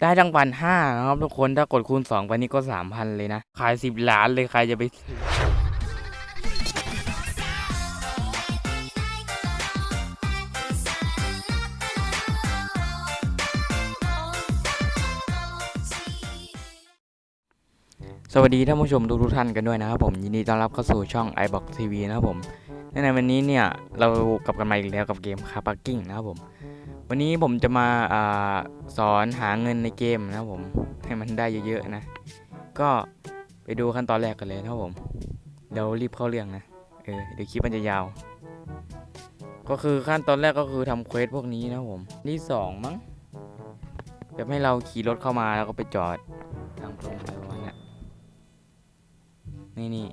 ได้ทั้งพันห้านะครับทุกคนถ้ากดคูณสองไปนี่ก็สามพันเลยนะ ขายสิบล้านเลยใครจะไปซื้อสวัสดีท่านผู้ชมทุกทุกท่านกันด้วยนะครับผมยินดีต้อนรับเข้าสู่ช่อง iBox TV นะครับผมในวันนี้เนี่ยเรากลับกันมาอีกแล้วกับเกมคาปาร์กิ้งนะครับผม วันนี้ผมจะมาอาสอนหาเงินในเกมนะครับผมให้มันได้เยอะๆนะ ก็ไปดูขั้นตอนแรกกันเลยนะครับผมเดี๋ยวรีบเข้าเรื่องนะเออเดี๋ยวคลิปมันจะยาว ก็คือขั้นตอนแรกก็คือทำเควสพวกนี้นะครับผมที่สองมั้งแบบให้เราขี่รถเข้ามาแล้วก็ไปจอดทางตรงไประมาณเนี้ยนี่นี่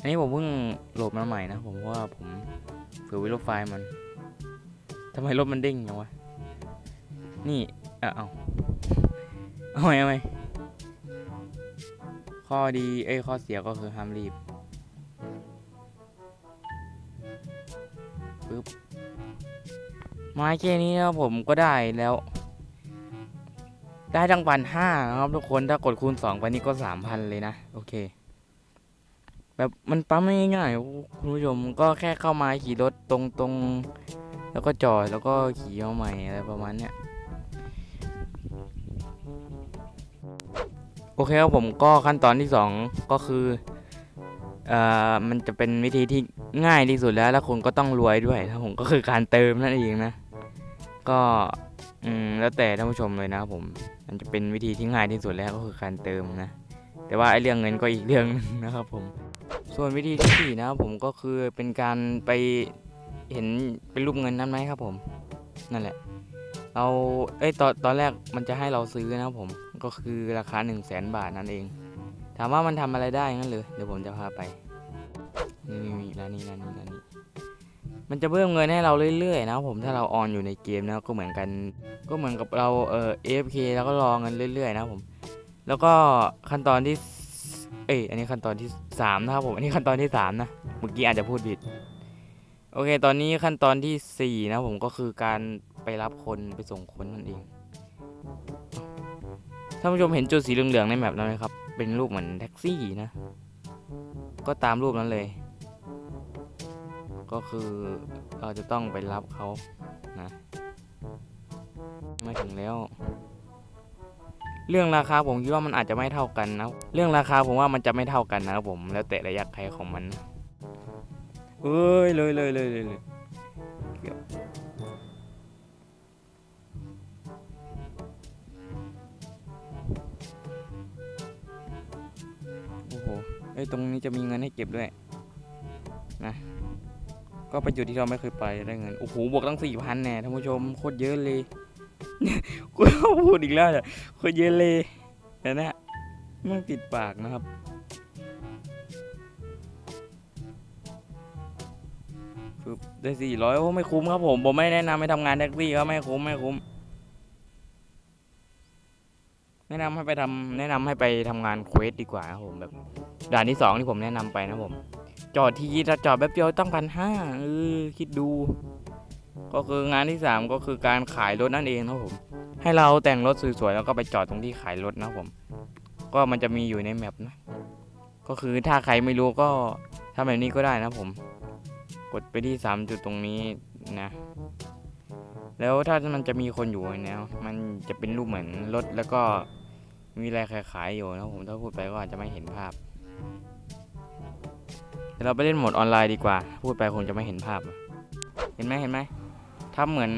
อันนี้ผมเพิ่งโหลดมาใหม่นะผมเพราะว่าผมเผื่อว้ลบไฟล์มัน ทำไมรถมันเด้งอย่างวะ นี่อะเอาเอาไหมเอาไหมข้อดี เอ้ย ข้อเสียก็คือห้ามรีบ ปึ๊บ ไม้แค่นี้นะครับผมก็ได้แล้ว ได้ทั้งพันห้านะครับ ทุกคน ถ้ากดคูณสองไปนี่ก็สามพันเลยนะ โอเค แบบมันปั๊มง่ายๆคุณผู้ชม ก็แค่เข้ามาขี่รถตรงตรงๆ แล้วก็จอดแล้วก็ขี่มาใหม่อะไรประมาณเนี้ยโอเคครับผมก็ขั้นตอนที่สองก็คือเอ่อมันจะเป็นวิธีที่ง่ายที่สุดแล้ว แล้วคุณก็ต้องรวยด้วยนะผมก็คือการเติมนั่นเองนะ ก็อืมแล้วแต่ท่านผู้ชมเลยนะครับผม มันจะเป็นวิธีที่ง่ายที่สุดแล้วก็คือการเติมนะ แต่ว่าไอ้เรื่องเงินก็อีกเรื่องหนึงนะครับผม ส่วนวิธีที่สี่นะครับผมก็คือเป็นการไป เห็นเป็นรูปเงินนั้นไหมครับผม นั่นแหละ เราเอ้ยตอนตอนแรกมันจะให้เราซื้อนะครับผมก็คือราคา 1 0 0 0 0แสนบาทนั่นเอง ถามว่ามันทำอะไรได้งั้นเลยเดี๋ยวผมจะพาไปนี่นี่ร้านนี้ร้านนี้ร้านนี้มันจะเพิ่มเงินให้เราเรื่อยๆนะครับผมถ้าเราออนอยู่ในเกมนะก็เหมือนกัน ก็เหมือนกับเราเอ่อ AFK แล้วก็รอเงินเรื่อยๆ นะครับผม แล้วก็ขั้นตอนที่เอ้ยอันนี้ขั้นตอนที่สามนะครับผมอันนี้ขั้นตอนที่สามนะเมื่อกี้อาจจะพูดผิด โอเค ตอนนี้ขั้นตอนที่ 4 นะผมก็คือการไปรับคนไปส่งคนนั่นเอง ท่านผู้ชมเห็นจุดสีเหลืองๆในแมปนั้นไหมครับ เป็นรูปเหมือนแท็กซี่นะ ก็ตามรูปนั้นเลย ก็คือเราจะต้องไปรับเขานะ มาถึงแล้ว เรื่องราคาผมคิดว่ามันอาจจะไม่เท่ากันนะ เรื่องราคาผมว่ามันจะไม่เท่ากันนะครับผม แล้วแต่ระยะใครของมันนะ เอ้ยเลยเลยเลยเลยเลยเกือบโอ้โหไอ้ตรงนี้จะมีเงินให้เก็บด้วยนะก็ไปจุดที่เราไม่เคยไปได้เงินโอ้โหบวกตั้งสี่พันแน่ท่านผู้ชมโคตรเยอะเลยกูพูดอีกแล้วเนี่ยโคตรเยอะเลยแต่นะไม่ปิดปากนะครับ ปึ๊บได้สี่ร้อยโอ้ไม่คุ้มครับผม ผมไม่แนะนำให้ทำงานแท็กซี่ครับไม่คุ้มไม่คุ้ม แนะนำให้ไปทำแนะนำให้ไปทำงานเควสดีกว่าครับผมแบบด่านที่สองที่ผมแนะนำไปนะผม จอดทีถ้าจอดแป๊บเดียวต้องพันห้าเออคิดดู ก็คืองานที่สามก็คือการขายรถนั่นเองครับผม ให้เราแต่งรถสวยๆแล้วก็ไปจอดตรงที่ขายรถนะครับผม ก็มันจะมีอยู่ในแมปนะ ก็คือถ้าใครไม่รู้ก็ทำแบบนี้ก็ได้นะครับผม กดไปที่สามจุดตรงนี้นะ แล้วถ้ามันจะมีคนอยู่เนี่ยมันจะเป็นรูปเหมือนรถแล้วก็มีอะไรขายๆอยู่นะผมถ้าพูดไปก็อาจจะไม่เห็นภาพเดี๋ยวเราไปเล่นโหมดออนไลน์ดีกว่า พูดไปคงจะไม่เห็นภาพ เห็นไหมเห็นไหมถ้าเหมือน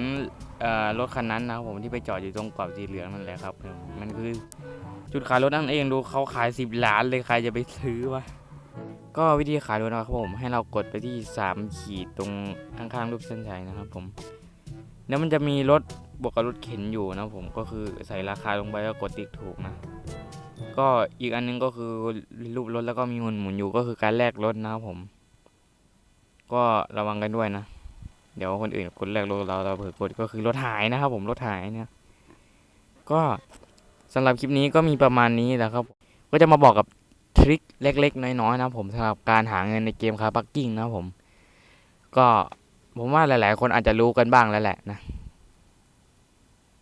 รถคันนั้นนะผมที่ไปจอดอยู่ตรงกรอบสีเหลืองนั่นแหละครับ มันคือจุดขายรถนั่นเองดูเขาขายสิบล้านเลยใครจะไปซื้อวะ ก็วิธีขายรถนะครับผมให้เรากดไปที่ 3 ขีดตรงข้างๆรูปเส้นชัยนะครับผมแล้วมันจะมีรถบวกกับรถเข็นอยู่นะผมก็คือใส่ราคาลงไปแล้วกดติ๊กถูกนะก็อีกอันนึงก็คือรูปรถแล้วก็มีหมุนหมุนอยู่ก็คือการแลกรถนะครับผม ก็ระวังกันด้วยนะ เดี๋ยวคนอื่นกดแลกรถเราเราเผลอกดก็คือรถหายนะครับผมรถหายเนี่ยก็สำหรับคลิปนี้ก็มีประมาณนี้แหละครับ ก็จะมาบอกกับ ทริคเล็ก ๆ น้อยๆนะผมสำหรับการหาเงินในเกมคาปักกิ้งนะผม ก็ผมว่าหลายๆ คนอาจจะรู้กันบ้างแล้วแหละนะ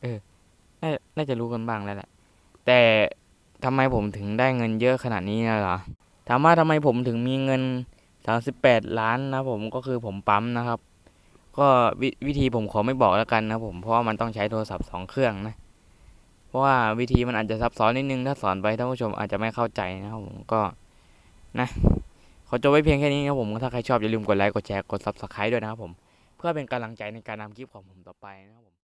เออน่าน่าจะรู้กันบ้างแล้วแหละ แต่ทำไมผมถึงได้เงินเยอะขนาดนี้นะเหรอถามว่าทำไมผมถึงมีเงิน38ล้านนะผมก็คือผมปั๊มนะครับ ก็ววิธีผมขอไม่บอกแล้วกันนะผมเพราะว่ามันต้องใช้โทรศัพท์สองเครื่องนะ เพราะว่าวิธีมันอาจจะซับซ้อนนิดนึงถ้าสอนไปท่านผู้ชมอาจจะไม่เข้าใจนะครับผมก็นะขอจบไว้เพียงแค่นี้นะครับผมถ้าใครชอบอย่าลืมกดไลค์กดแชร์กด subscribe ด้วยนะครับผมเพื่อเป็นกำลังใจในการนำคลิปของผมต่อไปนะครับผม